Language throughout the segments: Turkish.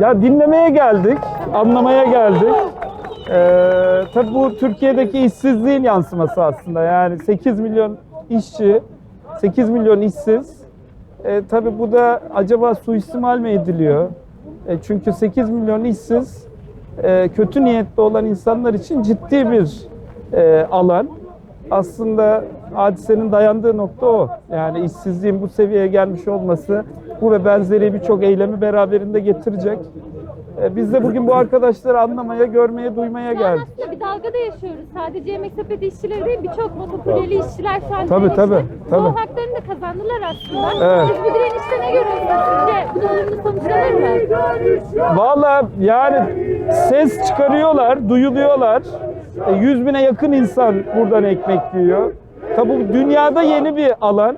Ya dinlemeye geldik, anlamaya geldik. Ee, tabii bu Türkiye'deki işsizliğin yansıması aslında. Yani 8 milyon işçi, 8 milyon işsiz. Ee, tabii bu da acaba suistimal mi ediliyor? E, çünkü 8 milyon işsiz e, kötü niyetli olan insanlar için ciddi bir e, alan. Aslında hadisenin dayandığı nokta o. Yani işsizliğin bu seviyeye gelmiş olması bu ve benzeri birçok eylemi beraberinde getirecek. E, Biz de bugün bu arkadaşları anlamaya, görmeye, duymaya Yani geldik. aslında bir dalgada yaşıyoruz. Sadece yemek sepeti işçileri değil, birçok motokuryeli işçiler şu an Tabii, tabii, tabii. Bu haklarını da kazandılar aslında. Evet. Siz bu direnişte ne görüyorsunuz? Sizce bu olumlu sonuçlanır mı? Valla yani ses çıkarıyorlar, duyuluyorlar. E, 100 bine yakın insan buradan ekmek yiyor. Tabi bu dünyada yeni bir alan.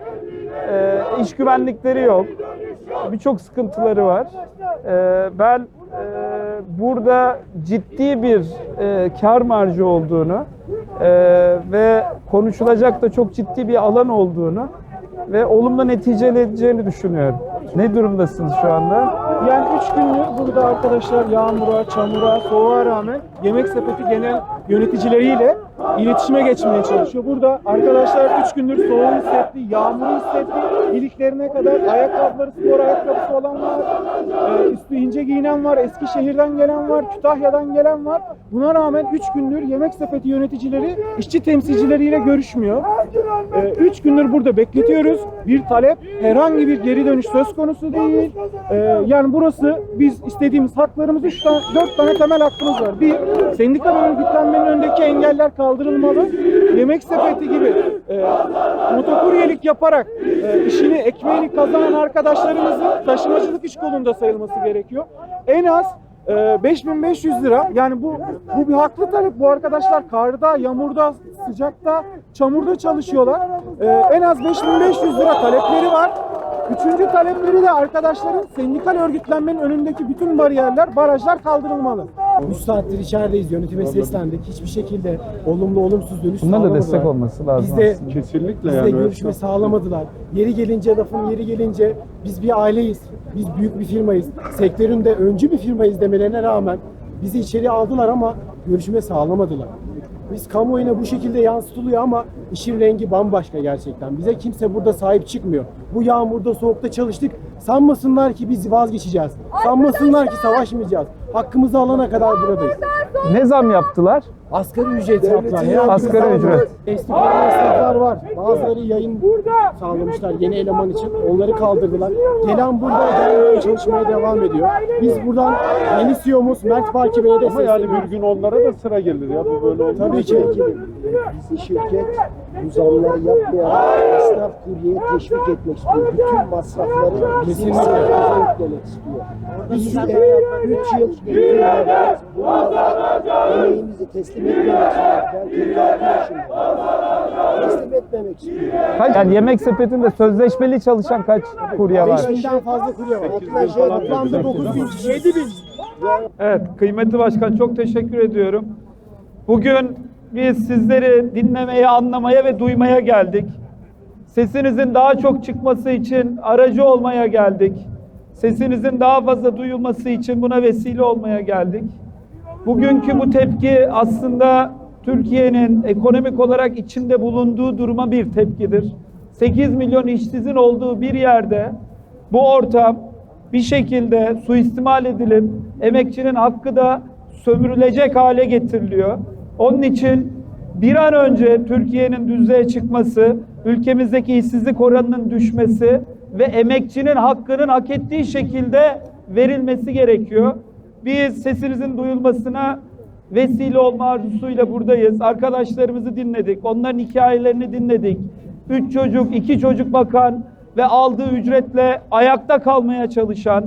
E, iş güvenlikleri yok. Birçok sıkıntıları var. E, ben e, burada ciddi bir e, kar marjı olduğunu e, ve konuşulacak da çok ciddi bir alan olduğunu ve olumlu neticeleneceğini düşünüyorum. Ne durumdasınız şu anda? Yani üç gündür burada arkadaşlar yağmura, çamura, soğuğa rağmen Yemek Sepeti genel yöneticileriyle iletişime geçmeye çalışıyor. Burada arkadaşlar üç gündür soğuğu hissetti, yağmuru hissetti. İliklerine kadar ayakkabıları, spor ayakkabısı olan var. e, üstü ince giyinen var, Eskişehir'den gelen var, Kütahya'dan gelen var. Buna rağmen üç gündür Yemek Sepeti yöneticileri işçi temsilcileriyle görüşmüyor. E, üç gündür burada bekletiyoruz. Bir talep, herhangi bir geri dönüş söz konusu değil. E, yani burası biz istediğimiz haklarımız üç tane, dört tane temel hakkımız var. Bir, sendikal örgütlenmenin önündeki engeller kaldırılmalı. Yemek sepeti gibi e, motokuryelik yaparak e, işini, ekmeğini kazanan arkadaşlarımızın taşımacılık iş kolunda sayılması gerekiyor. En az e, 5500 lira yani bu bu bir haklı talep. Bu arkadaşlar karda, yağmurda, sıcakta, çamurda çalışıyorlar. E, en az 5500 lira talepleri var. Üçüncü talepleri de arkadaşların sendikal örgütlenmenin önündeki bütün bariyerler, barajlar kaldırılmalı. 3 saattir içerideyiz. Yönetime seslendik. Hiçbir şekilde olumlu olumsuz dönüş Bundan da sağlamadılar. destek olması lazım Biz de, aslında. Kesinlikle biz de görüşme sağlamadılar. Yeri gelince lafın yeri gelince biz bir aileyiz. Biz büyük bir firmayız. Sektöründe öncü bir firmayız demelerine rağmen bizi içeri aldılar ama görüşme sağlamadılar. Biz kamuoyuna bu şekilde yansıtılıyor ama işin rengi bambaşka gerçekten. Bize kimse burada sahip çıkmıyor. Bu yağmurda soğukta çalıştık. Sanmasınlar ki biz vazgeçeceğiz. Sanmasınlar ki savaşmayacağız. Hakkımızı alana kadar buradayız. Ne zam yaptılar? Asgari ücret yaptılar. Herhangi Asgari ücret. İstifa esnaflar var. Bazıları yayın sağlamışlar yeni eleman için. Onları kaldırdılar. Gelen burada gelen çalışmaya devam ediyor. Biz buradan yeni CEO'muz Mert Baki Bey'e de Ama yani bir sesleniyoruz. gün onlara da sıra gelir ya bu böyle olmaz. Tabii ki. Bizi şirket bu zamları yapmayarak esnaf kuryeye teşvik etmek istiyor. Bütün masrafları bizim sektörümüze yüklemek istiyor. Biz de 3 yıl emeğimizi teslim etmemek istiyoruz. Ben 46 yaşındayım. Teslim etmemek istiyorum. Kaç, yani yemek sepetinde sözleşmeli çalışan kaç kurye var? 5000'den fazla kurye var. Toplamda 9 bin, 7 bin. Evet, kıymetli başkan çok teşekkür ediyorum. Bugün biz sizleri dinlemeye, anlamaya ve duymaya geldik. Sesinizin daha çok çıkması için aracı olmaya geldik. Sesinizin daha fazla duyulması için buna vesile olmaya geldik. Bugünkü bu tepki aslında Türkiye'nin ekonomik olarak içinde bulunduğu duruma bir tepkidir. 8 milyon işsizin olduğu bir yerde bu ortam bir şekilde suistimal edilip emekçinin hakkı da sömürülecek hale getiriliyor. Onun için bir an önce Türkiye'nin düzlüğe çıkması, ülkemizdeki işsizlik oranının düşmesi ve emekçinin hakkının hak ettiği şekilde verilmesi gerekiyor. Biz sesinizin duyulmasına vesile olma arzusuyla buradayız. Arkadaşlarımızı dinledik. Onların hikayelerini dinledik. Üç çocuk, iki çocuk bakan ve aldığı ücretle ayakta kalmaya çalışan,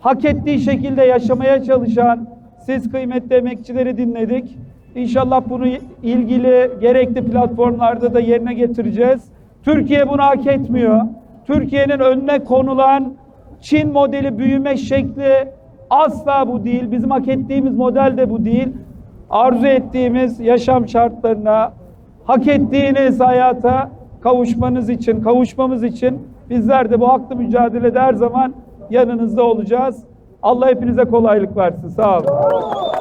hak ettiği şekilde yaşamaya çalışan siz kıymetli emekçileri dinledik. İnşallah bunu ilgili gerekli platformlarda da yerine getireceğiz. Türkiye bunu hak etmiyor. Türkiye'nin önüne konulan Çin modeli büyüme şekli asla bu değil. Bizim hak ettiğimiz model de bu değil. Arzu ettiğimiz yaşam şartlarına, hak ettiğiniz hayata kavuşmanız için, kavuşmamız için bizler de bu haklı mücadelede her zaman yanınızda olacağız. Allah hepinize kolaylık versin. Sağ olun.